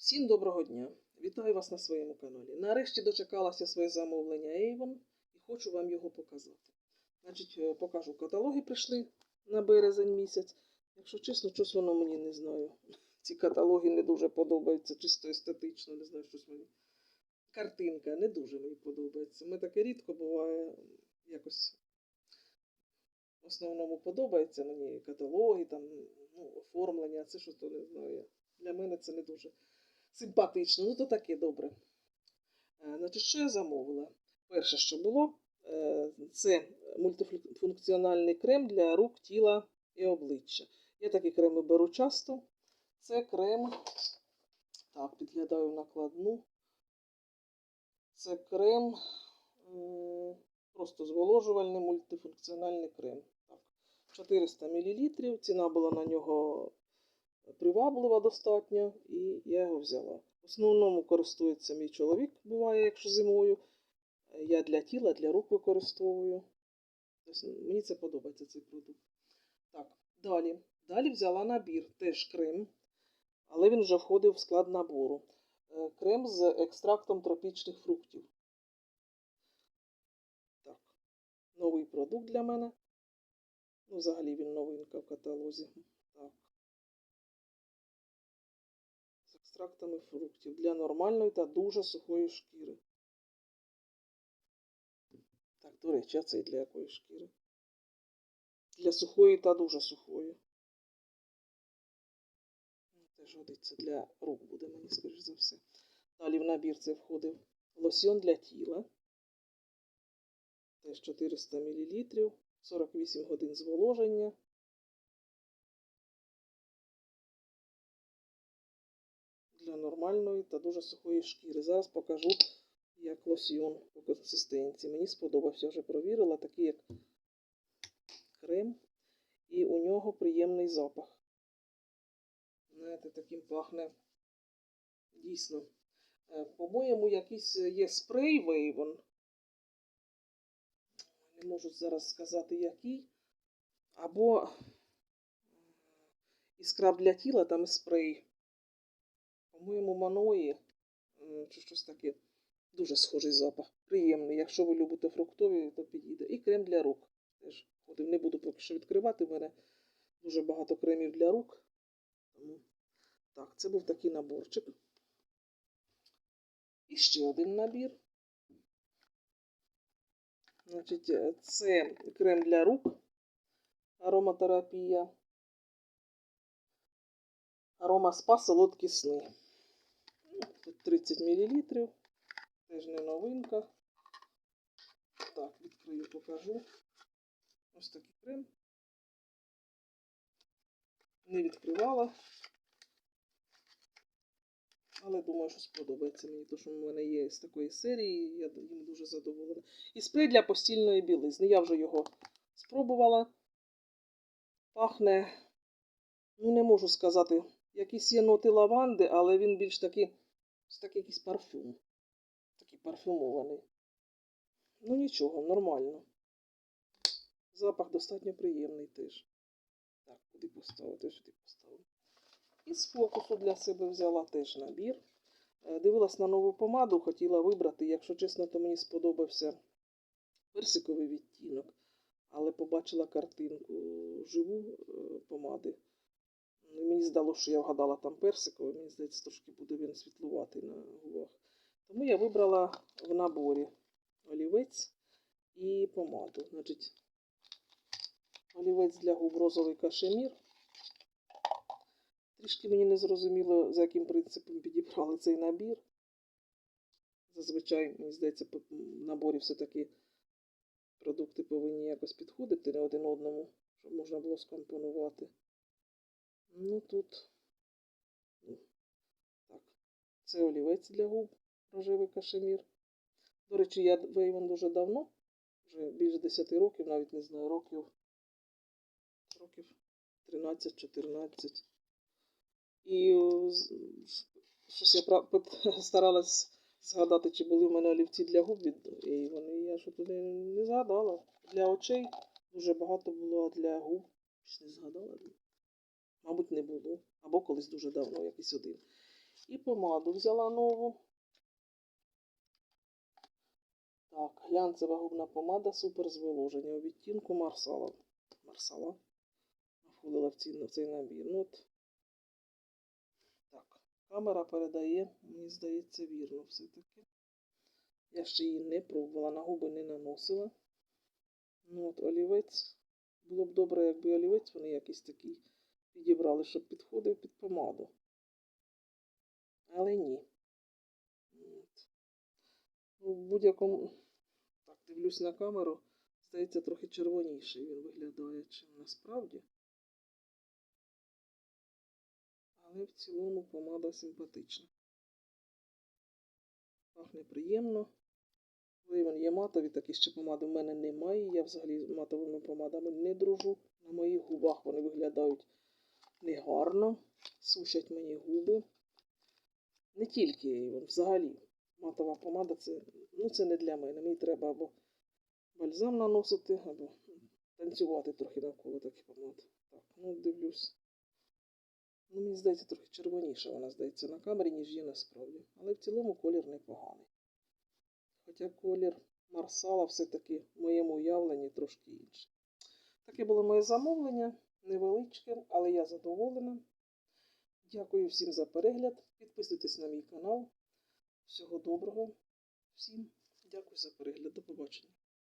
Всім доброго дня! Вітаю вас на своєму каналі. Нарешті дочекалася своє замовлення Avon і хочу вам його показати. Значить, е, покажу каталоги прийшли на березень місяць. Якщо чесно, щось воно мені не знаю. Ці каталоги не дуже подобаються, чисто естетично, не знаю, щось мені. Картинка не дуже мені подобається. Ми таке рідко буває якось. В основному подобаються мені каталоги, там, ну, оформлення, це щось то не знаю. Для мене це не дуже симпатично. Ну, то таке добре. Е, Значить, що я замовила? Перше, що було, е, це мультифункціональний крем для рук, тіла і обличчя. Я такі креми беру часто. Це крем, так, підглядаю накладну. Це крем, просто зволожувальний мультифункціональний крем. Так, 400 мл. Ціна була на нього приваблива достатньо, і я його взяла. В основному користується мій чоловік, буває, якщо зимою. Я для тіла, для рук використовую. Тобто, мені це подобається цей продукт. Так, далі. Далі взяла набір, теж крем, але він вже входив в склад набору. Е, Крем з екстрактом тропічних фруктів. Так, новий продукт для мене. Ну, взагалі він новинка в каталозі. Так. Екстрактами фруктів для нормальної та дуже сухої шкіри. Так, до речі, а цей для якої шкіри? Для сухої та дуже сухої. Теж годиться для рук буде мені, скоріш за все. Далі в набір це входив лосьон для тіла. Теж 400 мл, 48 годин зволоження. Для нормальної та дуже сухої шкіри. Зараз покажу, як лосьон по консистенції. Мені сподобався, вже провірила, такий як крем. І у нього приємний запах. Знаєте, таким пахне дійсно. Е, По-моєму, якийсь є спрей Вейвон. Не можу зараз сказати, який. Або і скраб для тіла, там і спрей. По-моєму, маної, чи щось таке. Дуже схожий запах. Приємний. Якщо ви любите фруктові, то підійде. І крем для рук. Теж ходив. Не буду поки що відкривати. У мене дуже багато кремів для рук. Тому так, це був такий наборчик. І ще один набір. Значить, е, це крем для рук, ароматерапія. Арома спа солодкі сни. Тут 30 мл. Теж не новинка. Так, відкрию, покажу. Ось такий крем. Не відкривала. Але думаю, що сподобається мені, то що в мене є з такої серії, я їм дуже задоволена. І спрей для постільної білизни. Я вже його спробувала. Пахне, ну не можу сказати, якісь є ноти лаванди, але він більш такий, ось такий якийсь парфюм. Такий парфюмований. Ну нічого, нормально. Запах достатньо приємний теж. Так, куди поставити, сюди поставити. І з фокусу для себе взяла теж набір. Е, Дивилась на нову помаду, хотіла вибрати. Якщо чесно, то мені сподобався персиковий відтінок, але побачила картинку живу е, помади. Мені здалося, що я вгадала там персиковий, мені здається, трошки буде він світлуватий на губах. Тому я вибрала в наборі олівець і помаду. Значить, олівець для губ розовий кашемір. Трішки мені не зрозуміло, за яким принципом підібрали цей набір. Зазвичай, мені здається, в наборі все-таки продукти повинні якось підходити не один одному, щоб можна було скомпонувати. Ну тут. ну, Так. Це олівець для губ, рожевий кашемір. До речі, я Вейвон дуже давно, вже більше 10 років, навіть не знаю, років, років 13-14. І з- щось я старалась згадати, чи були в мене олівці для губ і я що туди не згадала. Для очей дуже багато було, а для губ щось не згадала. Мабуть, не було. Або колись дуже давно, якийсь один. І помаду взяла нову. Так, глянцева губна помада супер зволоження у відтінку Марсала. Марсала. Входила в, ці, в цей набір. Ну, от. Так, камера передає, мені здається, вірно все-таки. Я ще її не пробувала, на губи не наносила. Ну, от олівець. Було б добре, якби олівець вони якийсь такий підібрали, щоб підходив під помаду. Але ні. Ну, в будь-якому. Так, дивлюсь на камеру. Здається, трохи червоніший він виглядає, чим насправді. Але в цілому помада симпатична. Пахне приємно. Вивен є матові, такі ще помади в мене немає. Я взагалі з матовими помадами не дружу. На моїх губах вони виглядають негарно, сушать мені губи. Не тільки взагалі. Матова помада це, ну, це не для мене. Мені треба або бальзам наносити, або танцювати трохи навколо таких помад. Так, ну дивлюсь. Ну, мені здається, трохи червоніша вона здається на камері, ніж є насправді. Але в цілому колір непоганий. Хоча колір Марсала все-таки в моєму уявленні трошки інший. Таке було моє замовлення, невеличке, але я задоволена. Дякую всім за перегляд. Підписуйтесь на мій канал. Всього доброго. Всім дякую за перегляд. До побачення.